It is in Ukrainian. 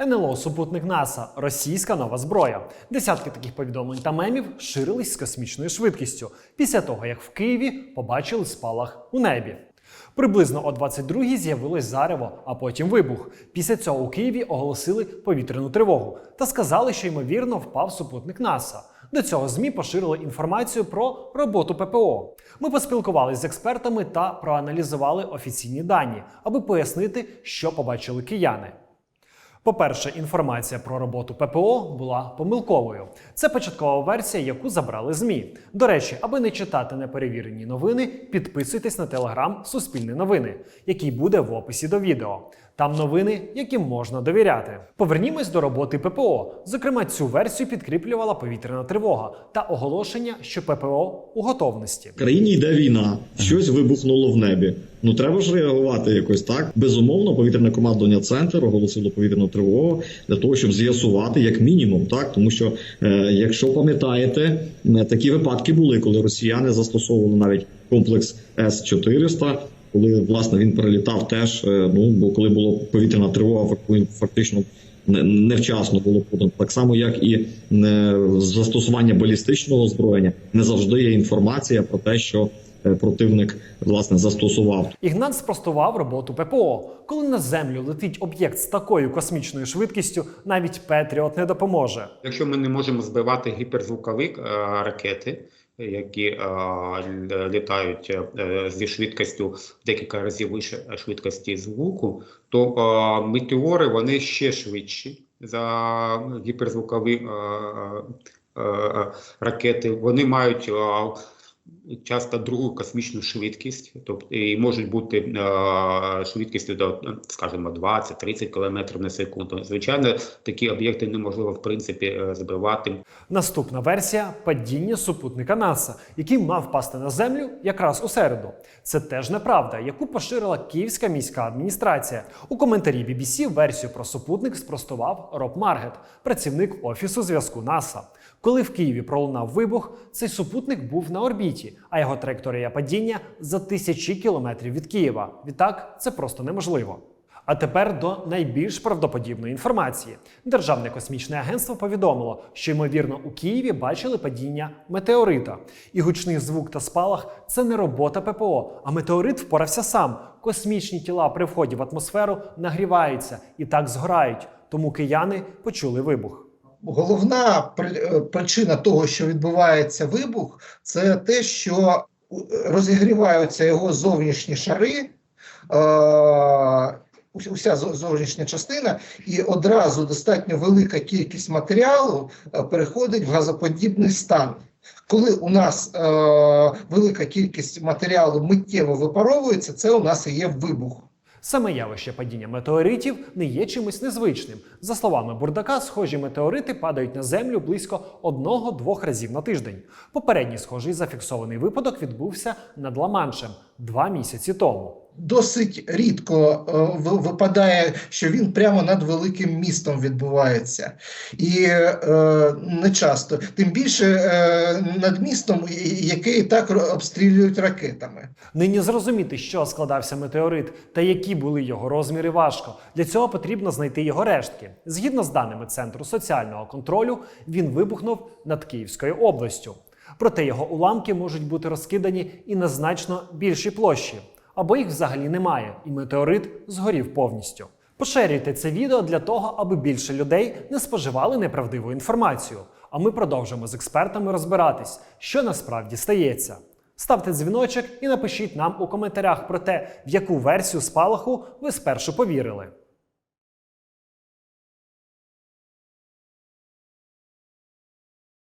НЛО супутник НАСА російська нова зброя. Десятки таких повідомлень та мемів ширились з космічною швидкістю після того, як в Києві побачили спалах у небі. Приблизно о 22-й з'явилось зарево, а потім вибух. Після цього у Києві оголосили повітряну тривогу та сказали, що ймовірно впав супутник НАСА. До цього ЗМІ поширили інформацію про роботу ППО. Ми поспілкувалися з експертами та проаналізували офіційні дані, аби пояснити, що побачили кияни. По-перше, інформація про роботу ППО була помилковою. Це початкова версія, яку забрали ЗМІ. До речі, аби не читати неперевірені новини, підписуйтесь на телеграм Суспільне новини, який буде в описі до відео. Там новини, яким можна довіряти. Повернімось до роботи ППО. Зокрема, цю версію підкріплювала повітряна тривога та оголошення, що ППО у готовності. В країні йде війна, щось вибухнуло в небі. Ну треба ж реагувати якось так. Безумовно, повітряне командування центр оголосило повітряну тривогу для того, щоб з'ясувати як мінімум, так тому що е, якщо пам'ятаєте, е, такі випадки були, коли росіяни застосовували навіть комплекс С 400 коли власне він прилітав теж. е, ну бо коли була повітряна тривога, фактично не- невчасно було подано. Так само, як і е, застосування балістичного озброєння, не завжди є інформація про те, що противник власне застосував. Ігнат спростував роботу ППО. Коли на землю летить об'єкт з такою космічною швидкістю, навіть Петріот не допоможе. Якщо ми не можемо збивати гіперзвукові е, ракети, які е, л- літають е, зі швидкістю декілька разів вище швидкості звуку, то е, метеори вони ще швидші за гіперзвукові е, е, е, ракети. Вони мають е, часто другу космічну швидкість, тобто і можуть бути е, швидкістю до, скажімо, 20-30 км на секунду. Звичайно, такі об'єкти неможливо в принципі е, збивати. Наступна версія падіння супутника НАСА, який мав впасти на землю якраз у середу. Це теж неправда, яку поширила Київська міська адміністрація. У коментарі BBC версію про супутник спростував Роб Маргет, працівник офісу зв'язку НАСА. Коли в Києві пролунав вибух, цей супутник був на орбіті, а його траєкторія падіння за тисячі кілометрів від Києва. Відтак це просто неможливо. А тепер до найбільш правдоподібної інформації. Державне космічне агентство повідомило, що ймовірно у Києві бачили падіння метеорита. І гучний звук та спалах це не робота ППО, а метеорит впорався сам. Космічні тіла при вході в атмосферу нагріваються і так згорають. Тому кияни почули вибух. Головна е, причина того, що відбувається вибух, це те, що розігріваються його зовнішні шари, е, уся зовнішня частина, і одразу достатньо велика кількість матеріалу е, переходить в газоподібний стан. Коли у нас е, велика кількість матеріалу миттєво випаровується, це у нас і є вибух. Саме явище падіння метеоритів не є чимось незвичним. За словами Бурдака, схожі метеорити падають на землю близько одного-двох разів на тиждень. Попередній схожий зафіксований випадок відбувся над Ла-Маншем два місяці тому. Досить рідко е, випадає, що він прямо над великим містом відбувається, і е, не часто. Тим більше е, над містом, і так обстрілюють ракетами. Нині зрозуміти, що складався метеорит та які були його розміри, важко. Для цього потрібно знайти його рештки. Згідно з даними Центру соціального контролю, він вибухнув над Київською областю. Проте його уламки можуть бути розкидані і на значно більшій площі, або їх взагалі немає, і метеорит згорів повністю. Поширюйте це відео для того, аби більше людей не споживали неправдиву інформацію. А ми продовжимо з експертами розбиратись, що насправді стається. Ставте дзвіночок і напишіть нам у коментарях про те, в яку версію спалаху ви спершу повірили.